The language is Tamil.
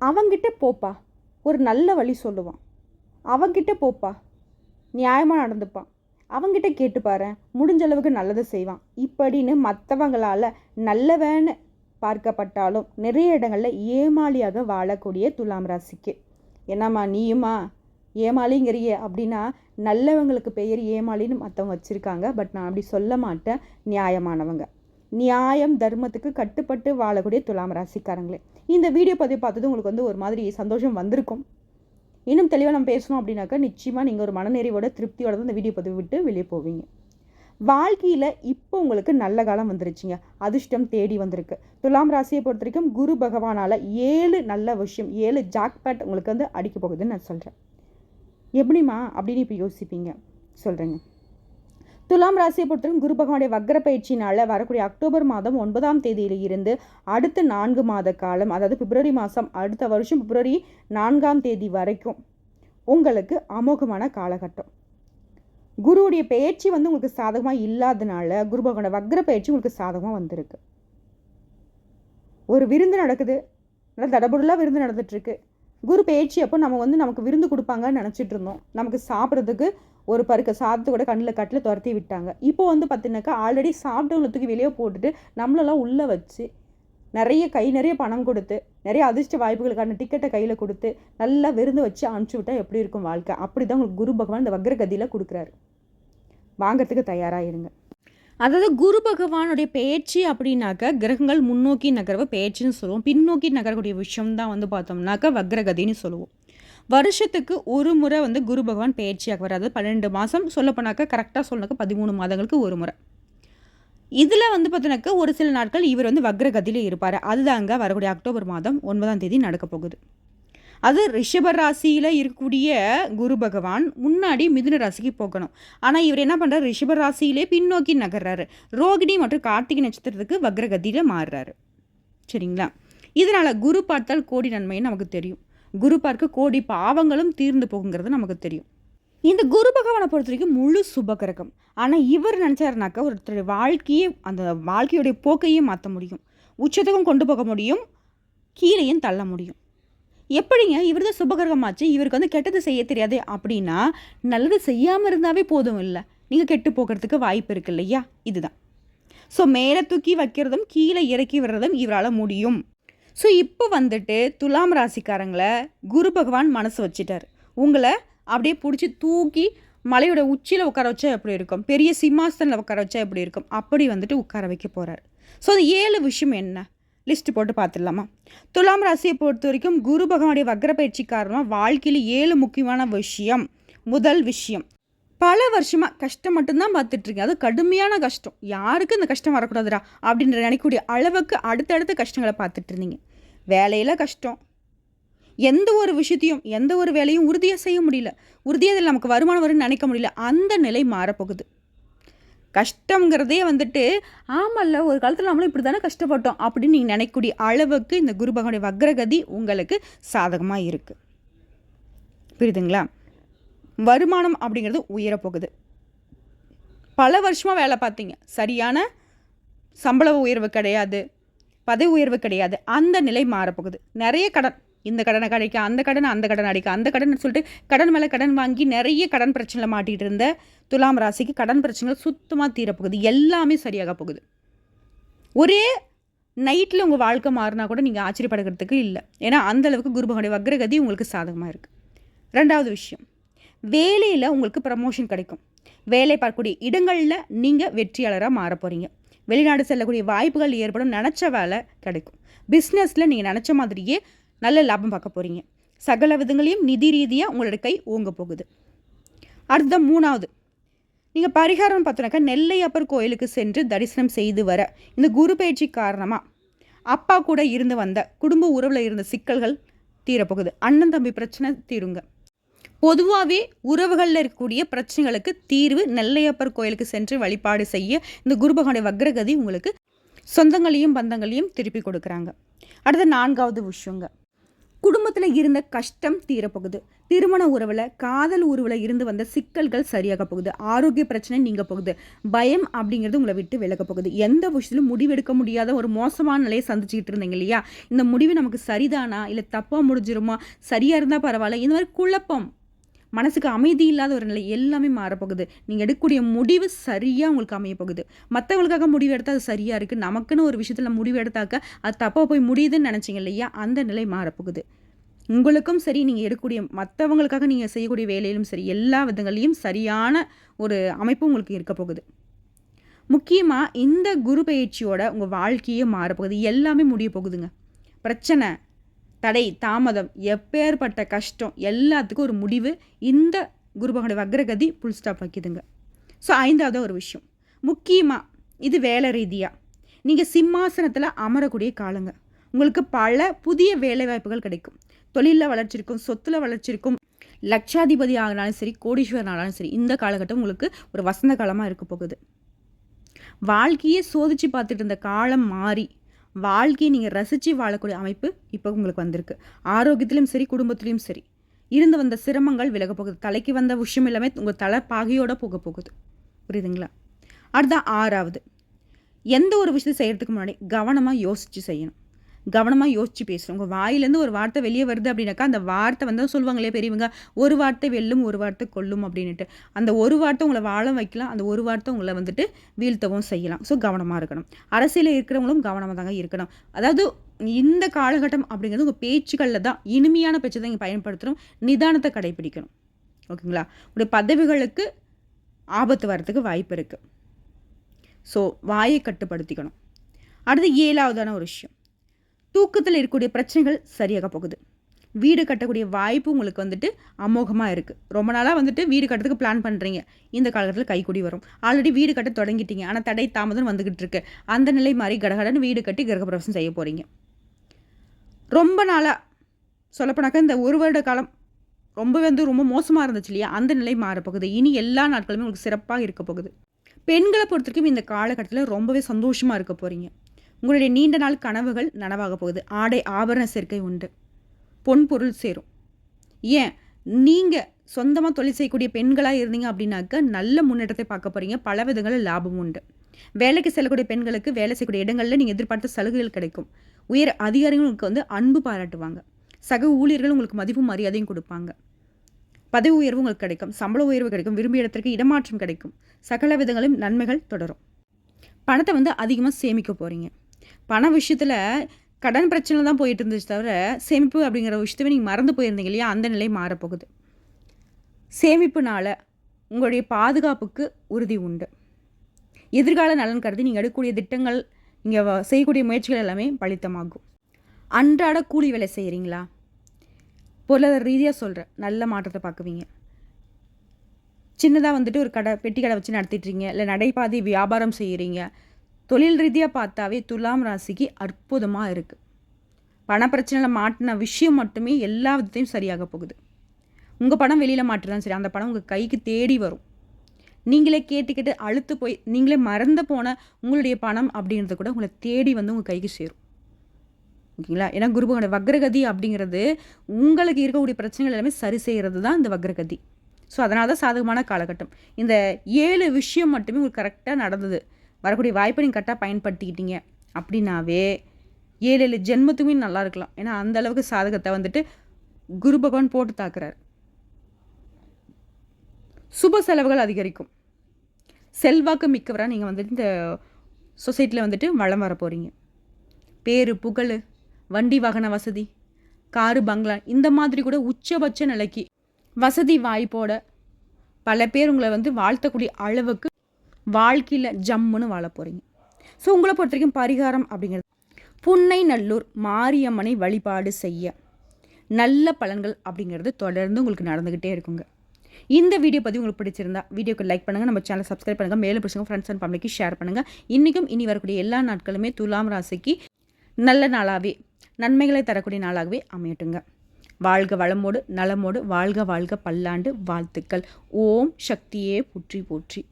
அவங்கிட்ட போப்பா. ஒரு நல்ல வழி சொல்லுவான். அவங்கிட்ட போப்பா. நியாயமாக நடந்துப்பான். அவங்கிட்ட கேட்டு பாரு முடிஞ்ச அளவுக்கு நல்லது செய்வான். இப்படின்னு மற்றவங்களால் நல்லவன்னு பார்க்கப்பட்டாலும் நிறைய இடங்களில் ஏமாளியாக வாழக்கூடிய துலாம் ராசிக்கு. என்னம்மா நீயுமா? ஏமாளிங்கிறியே. அப்படின்னா நல்லவங்களுக்கு பெயர் ஏமாளின்னு மற்றவங்க வச்சுருக்காங்க. பட் நான் அப்படி சொல்ல மாட்டேன். நியாயமானவங்க. நியாயம் தர்மத்துக்கு கட்டுப்பட்டு வாழக்கூடிய துலாம் ராசிக்காரங்களே. இந்த வீடியோ பதிவு பார்த்தது உங்களுக்கு வந்து ஒரு மாதிரி சந்தோஷம் வந்திருக்கும். இன்னும் தெளிவாக நம்ம பேசணும் அப்படின்னாக்கா நிச்சயமாக நீங்கள் ஒரு மனநிறைவோட திருப்தியோட தான் இந்த வீடியோ பதிவு விட்டு வெளியே போவீங்க. வாழ்க்கையில் இப்போ உங்களுக்கு நல்ல காலம் வந்துருச்சுங்க. அதிர்ஷ்டம் தேடி வந்திருக்கு. துலாம் ராசியை பொறுத்த வரைக்கும் குரு பகவானால் ஏழு நல்ல விஷயம் ஏழு ஜாக்பேட் உங்களுக்கு வந்து அடிக்க போகுதுன்னு நான் சொல்கிறேன் எப்படிம்மா? அப்படின்னு இப்போ யோசிப்பீங்க. சொல்கிறேங்க துலாம் ராசியை பொறுத்தவரைக்கும் குரு பகவானுடைய வக்ர பயிற்சினால் வரக்கூடிய அக்டோபர் மாதம் ஒன்பதாம் தேதியில் இருந்து அடுத்த நான்கு மாத காலம் அதாவது பிப்ரவரி மாதம் அடுத்த வருஷம் பிப்ரவரி நான்காம் தேதி வரைக்கும் உங்களுக்கு அமோகமான காலகட்டம். குருவுடைய பயிற்சி வந்து உங்களுக்கு சாதகமாக இல்லாதனால குரு பகவானோட வக்ர பயிற்சி உங்களுக்கு சாதகமாக வந்திருக்கு. ஒரு விருந்து நடக்குது. நல்லா தடபுடலாக விருந்து நடந்துட்டுருக்கு குரு பயிற்சி அப்போ நம்ம வந்து நமக்கு விருந்து கொடுப்பாங்கன்னு நினச்சிட்டு இருந்தோம். நமக்கு சாப்பிட்றதுக்கு ஒரு பருக்க சாதத்தை கூட கண்ணில் கட்டில் துரத்தி விட்டாங்க. இப்போ வந்து பார்த்தீங்கன்னாக்கா ஆல்ரெடி சாப்பிட்டவங்களை தூக்கி வெளியே போட்டுட்டு நம்மளெல்லாம் உள்ளே வச்சு நிறைய கை நிறைய பணம் கொடுத்து நிறைய அதிர்ஷ்ட வாய்ப்புகளுக்கான டிக்கெட்டை கையில் கொடுத்து நல்லா விருந்து வச்சு அனுப்பிச்சி விட்டால் எப்படி இருக்கும் வாழ்க்கை? அப்படி தான் உங்களுக்கு குரு பகவான் இந்த வக்ரகதியில் கொடுக்குறாரு. வாங்கிறதுக்கு தயாராக இருங்க. அதாவது குரு பகவானுடைய பேச்சு அப்படின்னாக்க கிரகங்கள் முன்னோக்கி நகர்வை பேச்சுன்னு சொல்லுவோம். பின்னோக்கி நகரக்கூடிய விஷயம் தான் வந்து பார்த்தோம்னாக்கா வக்ரகதின்னு சொல்லுவோம். வருஷத்துக்கு ஒரு முறை வந்து குரு பகவான் பயிற்சியாக வராது பன்னெண்டு மாதம் சொல்லப்போனாக்கா கரெக்டாக சொன்னாக்க பதிமூணு மாதங்களுக்கு ஒரு முறை. இதில் வந்து பார்த்தோன்னாக்கா ஒரு சில நாட்கள் இவர் வந்து வக்ரகதியில் இருப்பார். அதுதாங்க வரக்கூடிய அக்டோபர் மாதம் ஒன்பதாம் தேதி நடக்க போகுது. அது ரிஷப ராசியில் இருக்கக்கூடிய குரு பகவான் முன்னாடி மிதுன ராசிக்கு போகணும். ஆனால் இவர் என்ன பண்ணுறாரு ரிஷப ராசியிலே பின்னோக்கி நகர்றாரு. ரோகிணி மற்றும் கார்த்திகை நட்சத்திரத்துக்கு வக்ரகதியில் மாறுறாரு. சரிங்களா? இதனால் குரு பார்த்தால் கோடி நன்மைன்னு நமக்கு தெரியும். குரு பார்க்க கோடி பாவங்களும் தீர்ந்து போகுங்கிறது நமக்கு தெரியும். இந்த குரு பகவானை பொறுத்த வரைக்கும் முழு சுபகிரகம். ஆனால் இவர் நினச்சாருனாக்கா ஒருத்தர் வாழ்க்கையே அந்த வாழ்க்கையுடைய போக்கையும் மாற்ற முடியும். உச்சத்துக்கும் கொண்டு போக முடியும் கீழேயும் தள்ள முடியும். எப்படிங்க? இவர் தான் சுபகிரகமாச்சு இவருக்கு வந்து கெட்டது செய்ய தெரியாது அப்படின்னா நல்லது செய்யாமல் இருந்தாவே போதும் இல்லை. நீங்கள் கெட்டு போகிறதுக்கு வாய்ப்பு இருக்கு இல்லையா? இதுதான். ஸோ மேலே தூக்கி வைக்கிறதும் கீழே இறக்கி விடுறதும் இவரால் முடியும். ஸோ இப்போ வந்துட்டு துலாம் ராசிக்காரங்களை குரு பகவான் மனசு வச்சிட்டார். உங்களை அப்படியே பிடிச்சி தூக்கி மலையோட உச்சியில் உட்கார வச்சா எப்படி இருக்கும்? பெரிய சிம்மாசனில் உட்கார வச்சா எப்படி இருக்கும்? அப்படி வந்துட்டு உட்கார வைக்க போகிறார் ஸோ அந்த ஏழு விஷயம் என்ன? லிஸ்ட்டு போட்டு பார்த்துடலாமா துலாம் ராசியை பொறுத்த வரைக்கும் குரு பகவானுடைய வக்ர பயிற்சி காரணமாக வாழ்க்கையில் ஏழு முக்கியமான விஷயம். முதல் விஷயம். பல வருஷமாக கஷ்டம் மட்டும்தான் பார்த்துட்ருக்கேன் அது கடுமையான கஷ்டம். யாருக்கு இந்த கஷ்டம் வரக்கூடாதுடா அப்படின்ற நினைக்கக்கூடிய அளவுக்கு அடுத்தடுத்த கஷ்டங்களை பார்த்துட்டு இருந்தீங்க வேலையில் கஷ்டம். எந்த ஒரு விஷயத்தையும் எந்த ஒரு வேலையும் உறுதியாக செய்ய முடியல. உறுதியாக அதில் நமக்கு வருமானம் வரும்னு நினைக்க முடியல. அந்த நிலை மாறப்போகுது. கஷ்டங்கிறதே வந்துட்டு ஆமல்ல ஒரு காலத்தில் நம்மளும் இப்படி தானே கஷ்டப்பட்டோம் அப்படின்னு நீங்கள் நினைக்கக்கூடிய அளவுக்கு இந்த குரு பகவானுடைய வக்ரகதி உங்களுக்கு சாதகமாக இருக்குது புரியுதுங்களா? வருமானம் அப்படிங்கிறது உயரப்போகுது. பல வருஷமாக வேலை பார்த்தீங்க. சரியான சம்பள உயர்வு கிடையாது. பதவி உயர்வு கிடையாது. அந்த நிலை மாறப்போகுது. நிறைய கடன். இந்த கடனை கிடைக்க அந்த கடன் அந்த கடன் அடிக்க அந்த கடன் சொல்லிட்டு கடன் மேலே கடன் வாங்கி நிறைய கடன் பிரச்சனையில் மாட்டிகிட்டு இருந்த துலாம் ராசிக்கு கடன் பிரச்சனைகள் சுத்தமாக தீரப்போகுது. எல்லாமே சரியாக போகுது. ஒரே நைட்டில் உங்கள் வாழ்க்கை மாறினா கூட நீங்கள் ஆச்சரியப்படுகிறதுக்கு இல்லை. ஏன்னா அந்தளவுக்கு குருபகனுடைய வக்ரகதி உங்களுக்கு சாதகமாக இருக்குது ரெண்டாவது விஷயம். வேலையில் உங்களுக்கு ப்ரமோஷன் கிடைக்கும். வேலை பார்க்கக்கூடிய இடங்களில் நீங்கள் வெற்றியாளராக மாற போகிறீங்க வெளிநாடு செல்லக்கூடிய வாய்ப்புகள் ஏற்படும் நினச்ச வேலை கிடைக்கும். பிஸ்னஸில் நீங்கள் நினச்ச மாதிரியே நல்ல லாபம் பார்க்க போகிறீங்க சகல விதங்களையும் நிதி ரீதியாக உங்களோட கை ஓங்க போகுது. அடுத்த மூணாவது நீங்கள் பரிகாரம் பார்த்தோன்னாக்கா நெல்லையப்பர் கோயிலுக்கு சென்று தரிசனம் செய்து வர இந்த குரு பயிற்சி காரணமாக அப்பா கூட இருந்து வந்த குடும்ப உறவில் இருந்த சிக்கல்கள் தீரப்போகுது. அண்ணன் தம்பி பிரச்சனை தீருங்க. பொதுவாகவே உறவுகளில் இருக்கக்கூடிய பிரச்சனைகளுக்கு தீர்வு நெல்லையப்பர் கோயிலுக்கு சென்று வழிபாடு செய்ய இந்த குருபகனுடைய வக்ரகதி உங்களுக்கு சொந்தங்களையும் பந்தங்களையும் திருப்பி கொடுக்குறாங்க. அடுத்த நான்காவது விஷயங்க. குடும்பத்தில் இருந்த கஷ்டம் தீரப்போகுது. திருமண உறவில் காதல் உறவில் இருந்து வந்த சிக்கல்கள் சரியாக போகுது. ஆரோக்கிய பிரச்சனை நீங்க போகுது. பயம் அப்படிங்கிறது உங்களை விட்டு விலக போகுது. எந்த விஷயத்திலும் முடிவெடுக்க முடியாத ஒரு மோசமான நிலையை சந்திச்சுக்கிட்டு இருந்தீங்க இல்லையா? இந்த முடிவு நமக்கு சரிதானா? இல்லை தப்பாக முடிஞ்சிருமா? சரியாக இருந்தால் பரவாயில்ல. இந்த மாதிரி குழப்பம் மனசுக்கு அமைதி இல்லாத ஒரு நிலை எல்லாமே மாறப்போகுது. நீங்கள் எடுக்கக்கூடிய முடிவு சரியாக உங்களுக்கு அமைய போகுது மற்றவங்களுக்காக முடிவு எடுத்தால் அது சரியாக இருக்குது நமக்குன்னு ஒரு விஷயத்தில் முடிவு எடுத்தாக்க அது தப்பாக போய் முடியுதுன்னு நினச்சிங்க இல்லையா? அந்த நிலை மாறப்போகுது. உங்களுக்கும் சரி நீங்கள் எடுக்கக்கூடிய மற்றவங்களுக்காக நீங்கள் செய்யக்கூடிய வேலையிலும் சரி எல்லா விதங்களையும் சரியான ஒரு அமைப்பு உங்களுக்கு இருக்க போகுது. முக்கியமாக இந்த குரு பயிற்சியோட உங்கள் வாழ்க்கையே மாறப்போகுது. எல்லாமே முடிய போகுதுங்க. பிரச்சனை தடை தாமதம் எப்பேற்பட்ட கஷ்டம் எல்லாத்துக்கும் ஒரு முடிவு. இந்த குருபகனுடைய வக்ரகதி புல் ஸ்டாப் வைக்குதுங்க ஸோ ஐந்தாவது ஒரு விஷயம். முக்கியமாக இது வேலை ரீதியாக நீங்கள் சிம்மாசனத்தில் அமரக்கூடிய காலங்க. உங்களுக்கு பல புதிய வேலைவாய்ப்புகள் கிடைக்கும். தொழிலில் வளர்ச்சி இருக்கும் சொத்தில் வளர்ச்சி இருக்கும் லட்சாதிபதி ஆகினாலும் சரி கோடீஸ்வரன் ஆனாலும் சரி இந்த காலகட்டம் உங்களுக்கு ஒரு வசந்த காலமாக இருக்க போகுது. வாழ்க்கையே சோதிச்சு பார்த்துட்டு இருந்த காலம் மாறி வாழ்க்கையை நீங்கள் ரசித்து வாழக்கூடிய அமைப்பு இப்போ உங்களுக்கு வந்திருக்கு. ஆரோக்கியத்திலும் சரி குடும்பத்திலையும் சரி. இருந்து வந்த சிரமங்கள் விலக போகுது. தலைக்கு வந்த விஷயம் எல்லாமே உங்கள் தலை பாகையோடு போக போகுது. புரியுதுங்களா? அடுத்த ஆறாவது. எந்த ஒரு விஷயத்தை செய்கிறதுக்கு முன்னாடி கவனமாக யோசித்து செய்யணும். கவனமாக யோசித்து பேசணும் உங்கள் வாயிலேருந்து ஒரு வார்த்தை வெளியே வருது அப்படின்னாக்கா அந்த வார்த்தை வந்து சொல்லுவாங்களே பெரியவங்க ஒரு வார்த்தை வெல்லும் ஒரு வார்த்தை கொல்லும் அப்படின்ட்டு அந்த ஒரு வார்த்தை உங்களை வாழ வைக்கலாம் அந்த ஒரு வார்த்தை உங்களை வந்துட்டு வீழ்த்தவும் செய்யலாம். ஸோ கவனமாக இருக்கணும். அரசியலில் இருக்கிறவங்களும் கவனமாக தாங்க இருக்கணும். அதாவது இந்த காலகட்டம் அப்படிங்கிறது உங்கள் பேச்சுகளில் தான் இனிமையான பேச்சு தான் இங்கே பயன்படுத்தணும் நிதானத்தை கடைபிடிக்கணும். ஓகேங்களா? உடைய பதவிகளுக்கு ஆபத்து வர்றதுக்கு வாய்ப்பு இருக்குது ஸோ வாயை கட்டுப்படுத்திக்கணும். அடுத்து ஏழாவதான ஒரு விஷயம். தூக்கத்தில் இருக்கக்கூடிய பிரச்சனைகள் சரியாக போகுது. வீடு கட்டக்கூடிய வாய்ப்பு உங்களுக்கு வந்துட்டு அமோகமாக இருக்குது ரொம்ப நாளாக வந்துட்டு வீடு கட்டுறதுக்கு பிளான் பண்ணுறீங்க இந்த காலகட்டத்தில் கைக்கூடி வரும். ஆல்ரெடி வீடு கட்ட தொடங்கிட்டீங்க. ஆனால் தடை தாமதம் வந்துக்கிட்டு இருக்கு. அந்த நிலை மாதிரி கடகடன்னு வீடு கட்டி கிரகப்பிரவேசம் செய்ய போகிறீங்க ரொம்ப நாளாக சொல்லப்போனாக்கா இந்த ஒரு வருட காலம் ரொம்ப வந்து ரொம்ப மோசமாக இருந்துச்சு இல்லையா? அந்த நிலை மாறப்போகுது இனி எல்லா நாட்களுமே உங்களுக்கு சிறப்பாக இருக்க போகுது. பெண்களை பொறுத்த வரைக்கும் இந்த காலகட்டத்தில் ரொம்பவே சந்தோஷமாக இருக்க போகிறீங்க உங்களுடைய நீண்ட நாள் கனவுகள் நனவாக போகுது. ஆடை ஆபரண சேர்க்கை உண்டு. பொன் பொருள் சேரும். ஏன்? நீங்கள் சொந்தமாக தொழில் செய்யக்கூடிய பெண்களாக இருந்தீங்க அப்படின்னாக்க நல்ல முன்னேற்றத்தை பார்க்க போகிறீங்க பல விதங்களில் லாபம் உண்டு. வேலைக்கு செல்லக்கூடிய பெண்களுக்கு வேலை செய்யக்கூடிய இடங்களில் நீங்கள் எதிர்பார்த்த சலுகைகள் கிடைக்கும். உயர் அதிகாரிகளுக்கு வந்து அன்பு பாராட்டுவாங்க. சக ஊழியர்கள் உங்களுக்கு மதிப்பும் மரியாதையும் கொடுப்பாங்க. பதவி உயர்வு உங்களுக்கு கிடைக்கும். சம்பள உயர்வு கிடைக்கும். விரும்பிய இடத்திற்கு இடமாற்றம் கிடைக்கும். சகல விதங்களும் நன்மைகள் தொடரும். பணத்தை வந்து அதிகமாக சேமிக்க போகிறீங்க பண விஷயத்தில் கடன் பிரச்சனை தான் போயிட்டு இருந்துச்சு தவிர சேமிப்பு அப்படிங்கிற விஷயத்தவே நீங்கள் மறந்து போயிருந்தீங்க இல்லையா? அந்த நிலை மாறப்போகுது. சேமிப்புனால் உங்களுடைய பாதுகாப்புக்கு உறுதி உண்டு. எதிர்கால நலன் கருதி நீங்கள் எடுக்கக்கூடிய திட்டங்கள் நீங்கள் செய்யக்கூடிய முயற்சிகள் எல்லாமே பலித்தமாகும். அன்றாட கூலி வேலை செய்கிறீங்களா பொருளாதார ரீதியாக சொல்கிறேன் நல்ல மாற்றத்தை பார்க்குவீங்க. சின்னதாக வந்துட்டு ஒரு கடை பெட்டி கடை வச்சு நடத்திட்டுறீங்க இல்லை நடைபாதை வியாபாரம் செய்கிறீங்க தொழில் ரீதியாக பார்த்தாவே துலாம் ராசிக்கு அற்புதமாக இருக்குது பணப்பிரச்சனையில் மாட்டின விஷயம் மட்டுமே எல்லா விதத்தையும் சரியாக போகுது. உங்கள் பணம் வெளியில் மாட்டுதான் சரி அந்த பணம் உங்கள் கைக்கு தேடி வரும். நீங்களே கேட்டுக்கிட்டு அழுத்து போய் நீங்களே மறந்து போன உங்களுடைய பணம் அப்படின்றது கூட உங்களை தேடி வந்து உங்கள் கைக்கு சேரும். ஓகேங்களா? ஏன்னா குருபகோட வக்ரகதி அப்படிங்கிறது உங்களுக்கு இருக்கக்கூடிய பிரச்சனைகள் எல்லாமே சரி செய்கிறது தான் இந்த வக்ரகதி. ஸோ அதனால தான் சாதகமான காலகட்டம். இந்த ஏழு விஷயம் மட்டுமே உங்களுக்கு கரெக்டாக நடந்தது. வரக்கூடிய வாய்ப்பை நீங்கள் கரெக்டாக பயன்படுத்திக்கிட்டீங்க. அப்படின்னாவே ஏழு ஏழு ஜென்மத்துக்குமே நல்லா இருக்கலாம். ஏன்னா அந்த அளவுக்கு சாதகத்தை வந்துட்டு குரு பகவான் போட்டு தாக்குறார். சுப செலவுகள் அதிகரிக்கும். செல்வாக்கு மிக்கவராக நீங்கள் வந்துட்டு இந்த சொசைட்டியில் வந்துட்டு வளம் வர போகிறீங்க பேரு புகழ் வண்டி வாகன வசதி காரு பங்களா இந்த மாதிரி கூட உச்சபட்ச நிலைக்கு வசதி வாய்ப்போட பல பேர் உங்களை வந்து வாழ்த்தக்கூடிய அளவுக்கு வாழ்க்கையில் ஜம்முன்னு வாழ போகிறீங்க ஸோ உங்களை பொறுத்த வரைக்கும் பரிகாரம் அப்படிங்கிறது புன்னை நல்லூர் மாரியம்மனை வழிபாடு செய்ய நல்ல பலன்கள் அப்படிங்கிறது தொடர்ந்து உங்களுக்கு நடந்துக்கிட்டே இருக்குங்க. இந்த வீடியோ பற்றி உங்களுக்கு பிடிச்சிருந்தா வீடியோக்கு லைக் பண்ணுங்கள் நம்ம சேனல் சப்ஸ்கிரைப் பண்ணுங்கள் மேலும் பிடிச்சவங்க ஃப்ரெண்ட்ஸ் அண்ட் ஃபேமிலிக்கு ஷேர் பண்ணுங்கள் இன்றைக்கும் இனி வரக்கூடிய எல்லா நாட்களுமே துலாம் ராசிக்கு நல்ல நாளாகவே நன்மைகளை தரக்கூடிய நாளாகவே அமையட்டுங்க. வாழ்க வளமோடு நலமோடு வாழ்க வாழ்க பல்லாண்டு வாழ்த்துக்கள். ஓம் சக்தியே புற்றி போற்றி.